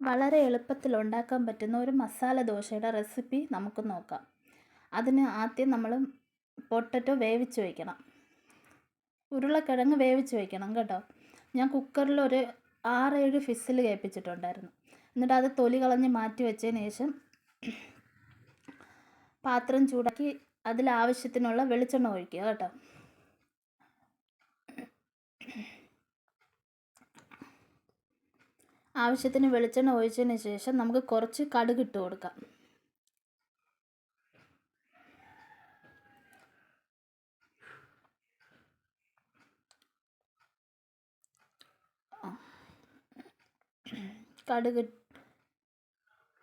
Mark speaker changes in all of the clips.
Speaker 1: വളരെ എളുപ്പത്തിൽ ഉണ്ടാക്കാൻ പറ്റുന്ന ഒരു മസാല ദോശയുടെ റെസിപ്പി നമുക്ക് നോക്കാം. അതിന് ആദ്യം നമ്മൾ പൊട്ടറ്റോ വേവിച്ച് വയ്ക്കണം. ഉരുളക്കിഴങ്ങ് വേവിച്ച് വയ്ക്കണം കേട്ടോ. ഞാൻ കുക്കറിൽ ഒരു ആറേഴ് ഫിസിൽ കേൾപ്പിച്ചിട്ടുണ്ടായിരുന്നു. എന്നിട്ട് അത് തൊലി കളഞ്ഞ് മാറ്റി വെച്ചതിന് ശേഷം പാത്രം ചൂടാക്കി അതിലാവശ്യത്തിനുള്ള വെളിച്ചെണ്ണ ഒഴിക്കുക കേട്ടോ. ആവശ്യത്തിന് വെളിച്ചെണ്ണ ഒഴിച്ചതിന് ശേഷം നമുക്ക് കുറച്ച് കടുക് ഇട്ട് കൊടുക്കാം. കടുക്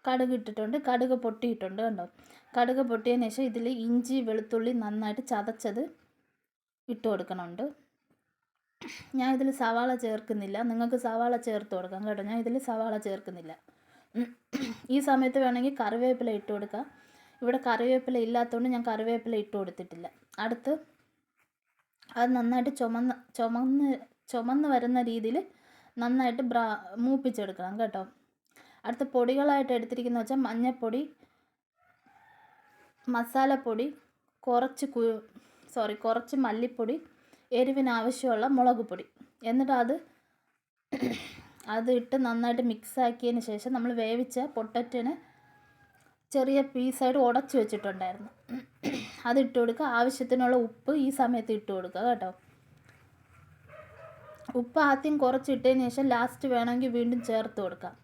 Speaker 1: കടുക് ഇട്ടിട്ടുണ്ട്. കടുക് പൊട്ടിയിട്ടുണ്ട് കണ്ടോ? കടുക് പൊട്ടിയതിന് ശേഷം ഇതിൽ ഇഞ്ചി വെളുത്തുള്ളി നന്നായിട്ട് ചതച്ചത് ഇട്ട് കൊടുക്കണമുണ്ട് ഞാൻ ഇതിൽ സവാള ചേർക്കുന്നില്ല. നിങ്ങൾക്ക് സവാള ചേർത്ത് കൊടുക്കാം കേട്ടോ. ഞാൻ ഇതിൽ സവാള ചേർക്കുന്നില്ല. ഈ സമയത്ത് വേണമെങ്കിൽ കറിവേപ്പില ഇട്ട് കൊടുക്കാം. ഇവിടെ കറിവേപ്പില ഇല്ലാത്തതുകൊണ്ട് ഞാൻ കറിവേപ്പില ഇട്ട് കൊടുത്തിട്ടില്ല. അടുത്ത് അത് നന്നായിട്ട് ചുമന്ന് ചുമന്ന് ചുമന്ന് വരുന്ന രീതിയിൽ നന്നായിട്ട് ബ്രാ മൂപ്പിച്ചെടുക്കണം കേട്ടോ. അടുത്ത പൊടികളായിട്ട് എടുത്തിരിക്കുന്നത് വെച്ചാൽ മഞ്ഞൾപ്പൊടി മസാലപ്പൊടി കുറച്ച് കു സോറി കുറച്ച് മല്ലിപ്പൊടി എരിവിന് ആവശ്യമുള്ള മുളക് പൊടി എന്നിട്ട് അത് അത് ഇട്ട് നന്നായിട്ട് മിക്സാക്കിയതിന് ശേഷം നമ്മൾ വേവിച്ച പൊട്ടറ്റിന് ചെറിയ പീസായിട്ട് ഉടച്ച് വെച്ചിട്ടുണ്ടായിരുന്നു. അത് ഇട്ട് കൊടുക്കുക. ആവശ്യത്തിനുള്ള ഉപ്പ് ഈ സമയത്ത് ഇട്ട് കൊടുക്കുക കേട്ടോ. ഉപ്പ് ആദ്യം കുറച്ചിട്ടതിന് ശേഷം ലാസ്റ്റ് വേണമെങ്കിൽ വീണ്ടും ചേർത്ത് കൊടുക്കാം.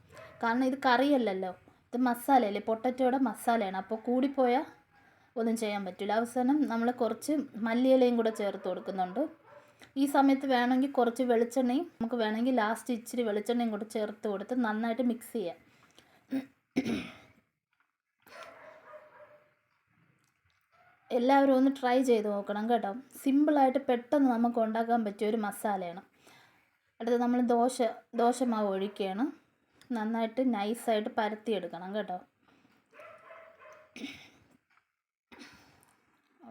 Speaker 1: കാരണം ഇത് കറിയല്ലല്ലോ. ഇത് മസാലയല്ലേ? പൊട്ടറ്റോയുടെ മസാലയാണ്. അപ്പോൾ കൂടിപ്പോയാൽ ഒന്നും ചെയ്യാൻ പറ്റില്ല. അവസാനം നമ്മൾ കുറച്ച് മല്ലിയിലയും കൂടെ ചേർത്ത് കൊടുക്കുന്നുണ്ട്. ഈ സമയത്ത് വേണമെങ്കിൽ കുറച്ച് വെളിച്ചെണ്ണയും നമുക്ക് വേണമെങ്കിൽ ലാസ്റ്റ് ഇച്ചിരി വെളിച്ചെണ്ണയും കൂടെ ചേർത്ത് കൊടുത്ത് നന്നായിട്ട് മിക്സ് ചെയ്യാം. എല്ലാവരും ഒന്ന് ട്രൈ ചെയ്ത് നോക്കണം കേട്ടോ. സിമ്പിളായിട്ട് പെട്ടെന്ന് നമുക്ക് ഉണ്ടാക്കാൻ പറ്റിയ ഒരു മസാലയാണ്. അടുത്ത് നമ്മൾ ദോശ ദോശമാവ് ഒഴിക്കുകയാണ്. നന്നായിട്ട് നൈസായിട്ട് പരത്തിയെടുക്കണം കേട്ടോ.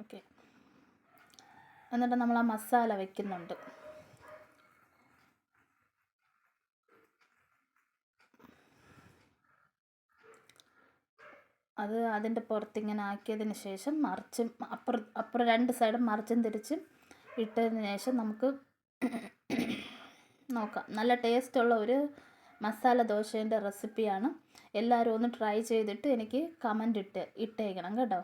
Speaker 1: ഓക്കെ. എന്നിട്ട് നമ്മൾ ആ മസാല വെക്കുന്നുണ്ട്. അത് അതിന്റെ പുറത്ത് ഇങ്ങനെ ആക്കിയതിന് ശേഷം മറിച്ചും അപ്പുറം അപ്പുറം രണ്ട് സൈഡും മറിച്ചും തിരിച്ചും ഇട്ടതിന് ശേഷം നമുക്ക് നോക്കാം. നല്ല ടേസ്റ്റുള്ള ഒരു മസാല ദോശേന്റെ റെസിപ്പിയാണ് എല്ലാവരും ഒന്ന് ട്രൈ ചെയ്തിട്ട് എനിക്ക് കമന്റ് ഇട്ട് ഇട്ടേക്കണം കേട്ടോ.